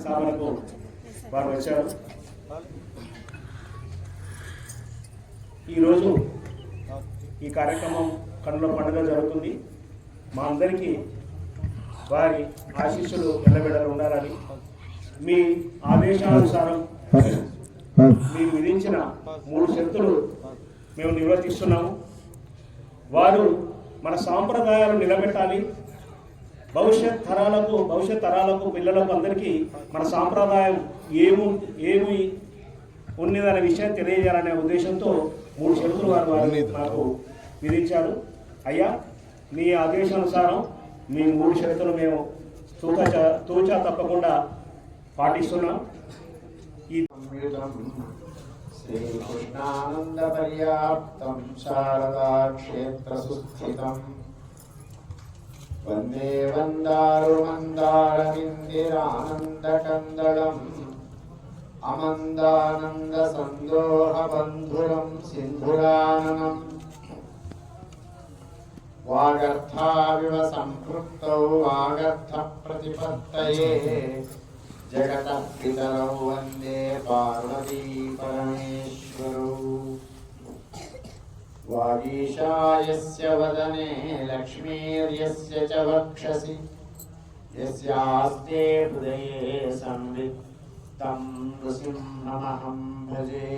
స్థాపనకు వారు వచ్చారు. ఈరోజు ఈ కార్యక్రమం కన్నుల పండుగ జరుగుతుంది. మా అందరికీ వారి ఆశీస్సులు ఎల్లబెడలు ఉండాలని మీ ఆదేశానుసారం మీరు విధించిన మూడు షరతులు మేము నిర్వర్తిస్తున్నాము. వారు మన సాంప్రదాయాలు నిలబెట్టాలి. భవిష్యత్ తరాలకు భవిష్యత్ తరాలకు పిల్లలకు అందరికీ మన సాంప్రదాయం ఏము ఏమి ఉన్నదనే విషయం తెలియజేయాలనే ఉద్దేశంతో మూడు షరతులు వారు నాకు విధించారు. అయ్యా మీ ఆదేశానుసారం మీ మూడు షరతులు మేము తూచ తూచా తప్పకుండా పాటిస్తున్నాం. ఈ శ్రీకృష్ణానందర్యాప్తం శారదా క్షేత్ర సుస్థితం वन्दे वन्दारुमन्दारमिन्दिरानन्दकन्दलम् अमन्दानन्दसन्दोहबन्धुरं सिन्धुराननम् वागर्थाविव सम्पृक्तौ वागर्थप्रतिपत्तये जगतः पितरौ वन्दे पार्वती परमेश्वरौ वागीशायस्य वदने लक्ष्मीर्यस्य च वक्षसि यस्यास्ते हृदये संवित्तं नृसिंहमहं भजे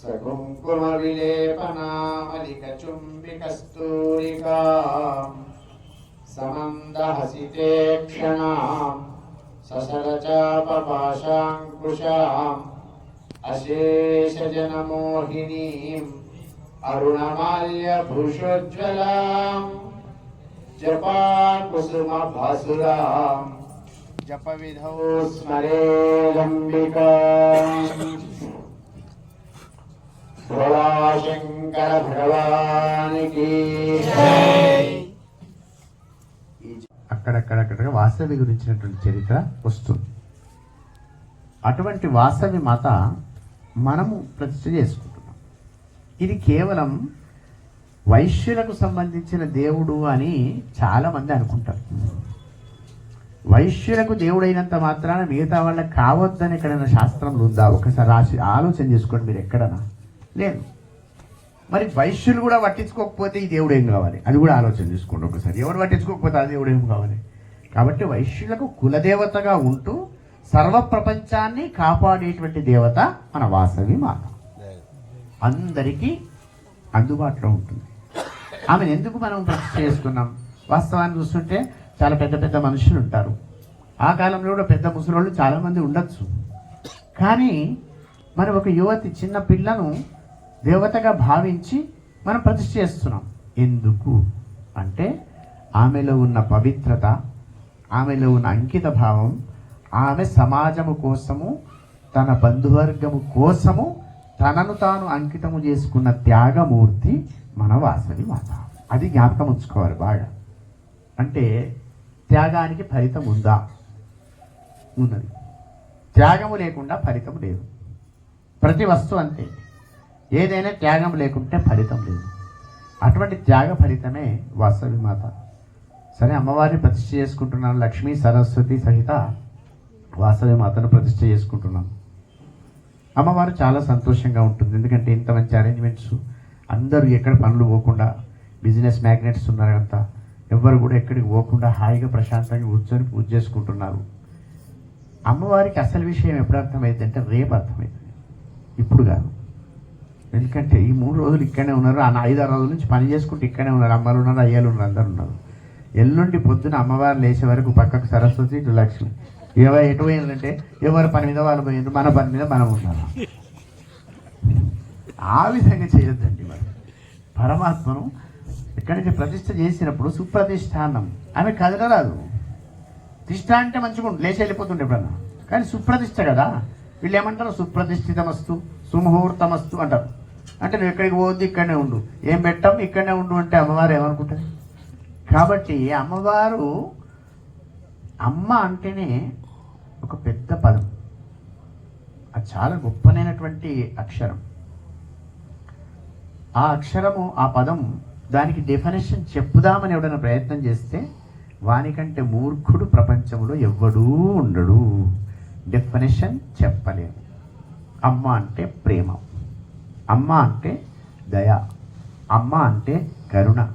सकुङ्कुमविलेपनामलिकचुम्बिकस्तूरिकाम् समन्दहसिते क्षणाम् ससरचापपाशाङ्कुशाम् अशेषजनमोहिनीम् अरुणमाल्यभूषोज्ज्वलाम् जपाकुसुमभासुराम् जपविधौ स्मरेदम्बिकाम् भोलाशङ्कर भगवानिकी అక్కడక్కడక్కడ వాసవి గురించినటువంటి చరిత్ర వస్తుంది అటువంటి వాసవి మాత మనము ప్రతిష్ట చేసుకుంటున్నాం. ఇది కేవలం వైశ్యులకు సంబంధించిన దేవుడు అని చాలామంది అనుకుంటారు. వైశ్యులకు దేవుడైనంత మాత్రాన మిగతా వాళ్ళకి కావద్దని ఎక్కడైనా శాస్త్రంలో ఉందా? ఒకసారి రాసి ఆలోచన చేసుకోండి మీరు ఎక్కడనా లేదు. మరి వైశ్యులు కూడా పట్టించుకోకపోతే ఈ దేవుడు ఏం కావాలి? అది కూడా ఆలోచన చేసుకోండి ఒకసారి. ఎవరు పట్టించుకోకపోతే ఆ దేవుడు ఏం కావాలి? కాబట్టి వైశ్యులకు కులదేవతగా ఉంటూ సర్వ ప్రపంచాన్ని కాపాడేటువంటి దేవత మన వాసవి మాత. అందరికీ అందుబాటులో ఉంటుంది. ఆమెను ఎందుకు మనం ప్రతిష్ఠ చేసుకున్నాం? వాస్తవాన్ని చూస్తుంటే చాలా పెద్ద పెద్ద మనుషులు ఉంటారు. ఆ కాలంలో కూడా పెద్ద ముసలోళ్ళు చాలామంది ఉండొచ్చు. కానీ మరి ఒక యువతి చిన్న పిల్లను దేవతగా భావించి మనం ప్రతిష్ఠ చేస్తున్నాం. ఎందుకు? అంటే ఆమెలో ఉన్న పవిత్రత ఆమెలో ఉన్న అంకిత భావం ఆమె సమాజము కోసము తన బంధువర్గము కోసము తనను తాను అంకితము చేసుకున్న త్యాగమూర్తి మన వాసవి మాత. అది జ్ఞాపకం ఉంచుకోవాలి బాగా. అంటే త్యాగానికి ఫలితం ఉందా? ఉన్నది. త్యాగము లేకుండా ఫలితం లేదు. ప్రతి వస్తువు అంతే. ఏదైనా త్యాగం లేకుంటే ఫలితం లేదు. అటువంటి త్యాగ ఫలితమే వాసవి మాత. సరే అమ్మవారిని ప్రతిష్ఠ చేసుకుంటున్నాను. లక్ష్మీ సరస్వతి సహిత వాస్తవ్యం అతను ప్రతిష్ట చేసుకుంటున్నాను. అమ్మవారు చాలా సంతోషంగా ఉంటుంది. ఎందుకంటే ఇంత మంచి అరేంజ్మెంట్స్ అందరూ ఎక్కడ పనులు పోకుండా బిజినెస్ మ్యాగ్నెట్స్ ఉన్నారంతా ఎవ్వరు కూడా ఎక్కడికి పోకుండా హాయిగా ప్రశాంతంగా కూర్చొని పూజ చేసుకుంటున్నారు. అమ్మవారికి అసలు విషయం ఎప్పుడు అర్థమైంది అంటే రేపు అర్థమవుతుంది ఇప్పుడు కాదు. ఎందుకంటే ఈ మూడు రోజులు ఇక్కడనే ఉన్నారు. ఆ ఐదు ఆరు రోజుల నుంచి పని చేసుకుంటూ ఇక్కడనే ఉన్నారు. అమ్మలు ఉన్నారు అయ్యలు ఉన్నారు అందరు ఉన్నారు. ఎల్లుండి పొద్దున అమ్మవారు లేచే వరకు పక్కకు సరస్వతి ఇటు లక్ష్మి ఎవరు ఎటు పోయిందంటే ఎవరి పని మీద వాళ్ళు పోయింది మన పని మీద మనం ఉండాలి? ఆ విధంగా చేయొద్దండి మరి. పరమాత్మను ఎక్కడి నుంచి ప్రతిష్ట చేసినప్పుడు సుప్రతిష్టానం ఆమె కదలరాదు. తిష్ట అంటే మంచిగా ఉంటుంది లేచి వెళ్ళిపోతుండే ఎప్పుడన్నా. కానీ సుప్రతిష్ట కదా. వీళ్ళు ఏమంటారు? సుప్రతిష్ఠితమస్తు సుముహూర్తమస్తు అంటారు. అంటే నువ్వు ఎక్కడికి పోద్దు ఇక్కడనే ఉండు. ఏం పెట్టాం ఇక్కడనే ఉండు అంటే అమ్మవారు ఏమనుకుంటుంది కాబట్టి అమ్మవారు అమ్మ అంటేనే ఒక పెద్ద పదం. అది చాలా గొప్పనైనటువంటి అక్షరం. ఆ అక్షరము ఆ పదం దానికి డెఫినేషన్ చెప్పుదామని ఎవడైనా ప్రయత్నం చేస్తే వానికంటే మూర్ఖుడు ప్రపంచంలో ఎవ్వడూ ఉండడు. డెఫినేషన్ చెప్పలేము. అమ్మ అంటే ప్రేమ. అమ్మ అంటే దయ. అమ్మ అంటే కరుణ.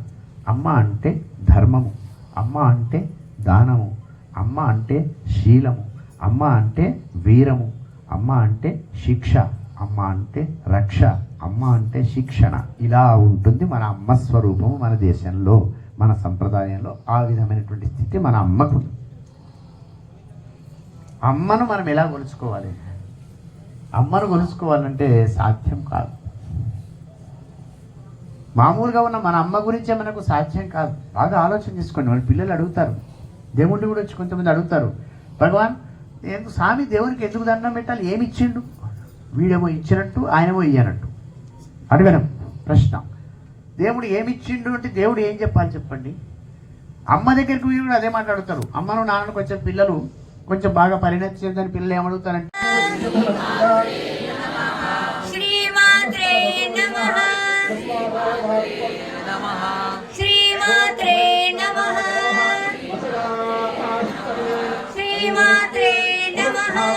అమ్మ అంటే ధర్మము. అమ్మ అంటే దానము. అమ్మ అంటే శీలము. అమ్మ అంటే వీరము అమ్మ అంటే శిక్ష అమ్మ అంటే రక్ష అమ్మ అంటే శిక్షణ. ఇలా ఉంటుంది మన అమ్మ స్వరూపము మన దేశంలో మన సంప్రదాయంలో ఆ విధమైనటువంటి స్థితి మన అమ్మకు. అమ్మను మనం ఎలా కొలుచుకోవాలి? అమ్మను కొలుచుకోవాలంటే సాధ్యం కాదు. మామూలుగా ఉన్న మన అమ్మ గురించే మనకు సాధ్యం కాదు. బాగా ఆలోచన చేసుకోండి. మన పిల్లలు అడుగుతారు. దేవుణ్ణి కూడా వచ్చి కొంతమంది అడుగుతారు. భగవాన్ ఎందుకు స్వామి దేవునికి ఎందుకు దండం పెట్టాలి? ఏమి ఇచ్చిండు? వీడేమో ఇచ్చినట్టు ఆయనేమో ఇయ్యనట్టు. అడగడం ప్రశ్న. దేవుడు ఏమి ఇచ్చిండు అంటే దేవుడు ఏం చెప్పాలి చెప్పండి? అమ్మ దగ్గరికి పోయి కూడా అదే మాట్లాడుతారు. అమ్మను నాన్నకు వచ్చే పిల్లలు కొంచెం బాగా పరిణతి చెందని పిల్లలు ఏమడుగుతారంటే శ్రీమాత్రే నమః.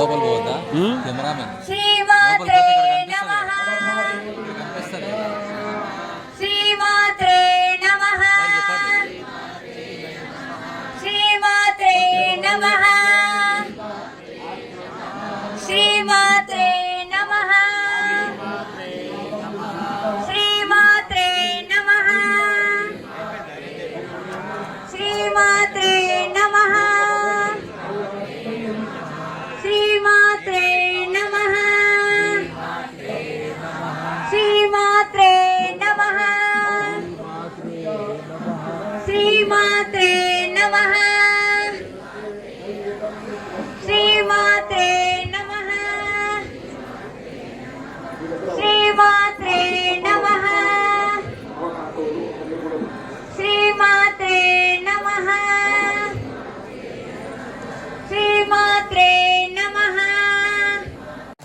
లోపల పోవద్దా కెమెరామెన్. శ్రీమాత్రే నమః.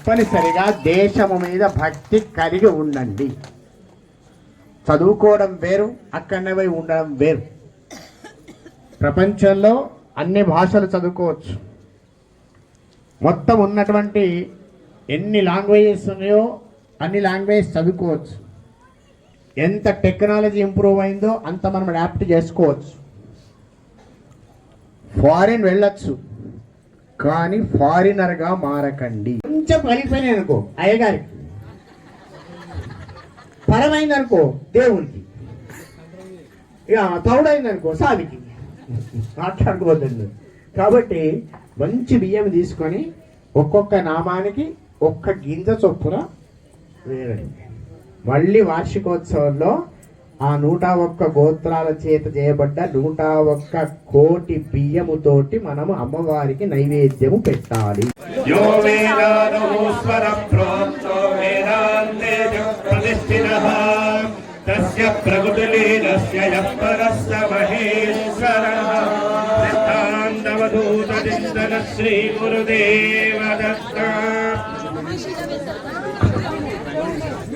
తప్పనిసరిగా దేశము మీద భక్తి కలిగి ఉండండి. చదువుకోవడం వేరు అక్కడనే పోయి ఉండడం వేరు. ప్రపంచంలో అన్ని భాషలు చదువుకోవచ్చు. మొత్తం ఉన్నటువంటి ఎన్ని లాంగ్వేజెస్ ఉన్నాయో అన్ని లాంగ్వేజెస్ చదువుకోవచ్చు. ఎంత టెక్నాలజీ ఇంప్రూవ్ అయిందో అంత మనం అడాప్ట్ చేసుకోవచ్చు. ఫారిన్ వెళ్ళచ్చు. కానీ ఫారినర్గా మారకండి. కొంచెం కలిపోయినాయి అనుకో అయ్యగారికి పరమైంది అనుకో దేవునికి. ఇక తౌడైంది అనుకో సావికి. మాట్లాడుకోవద్దు కాబట్టి మంచి బియ్యం తీసుకొని ఒక్కొక్క నామానికి ఒక్క గింజ చొప్పున వేయండి. మళ్ళీ వార్షికోత్సవంలో ఆ నూట ఒక్క గోత్రాల చేత చేయబడ్డ నూట ఒక్క కోటి బియ్యముతోటి మనము అమ్మవారికి నైవేద్యము పెట్టాలి. శ్రీ గురుదేవ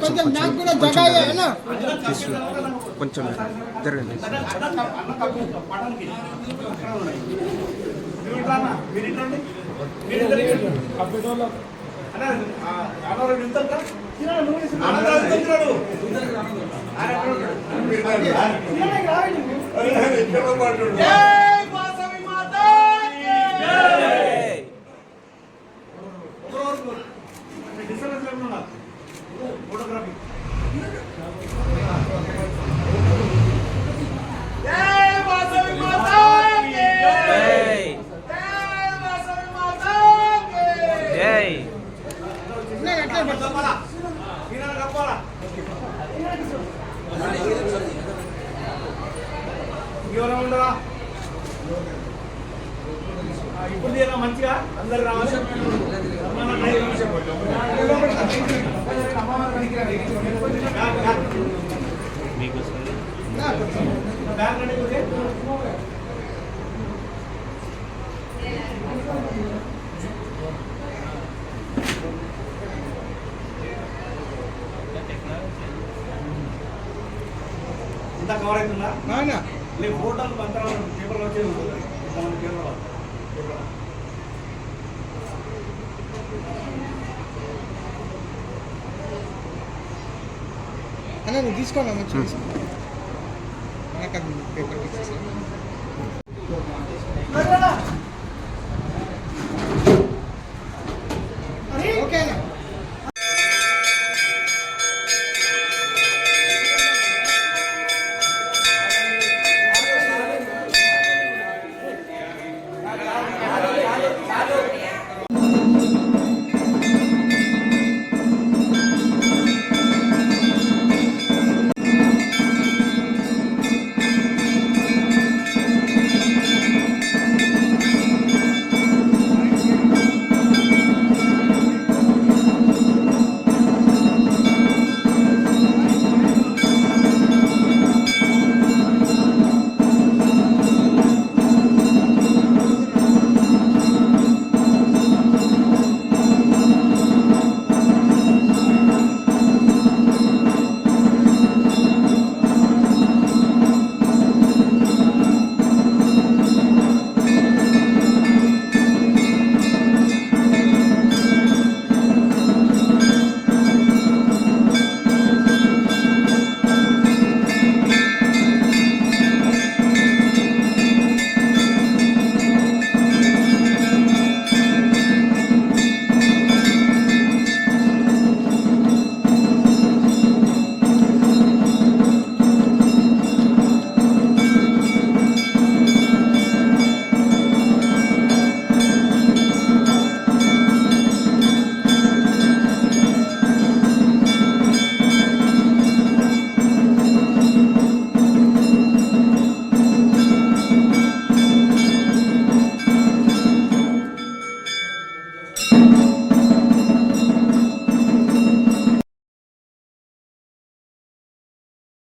కొంచెం కొంచెం జరగండి. ఫోటోగ్రఫీ అట్లా చెప్పాలా ఈయన చెప్పాలా ఇంకెవరైనా ఉండరా ఇప్పుడు మంచిగా అందరు రావాలి. ఇంత కవర్ అవుతుందా? నాన్న ఫోటోలు పంచాలి పేపర్లో వచ్చేది ఉంటుంది ఇంతమంది పేపర్లో. పేపర్లో అన్న నువ్వు తీసుకోనా మంచిగా నాకు అది పేపర్ ఇచ్చేసి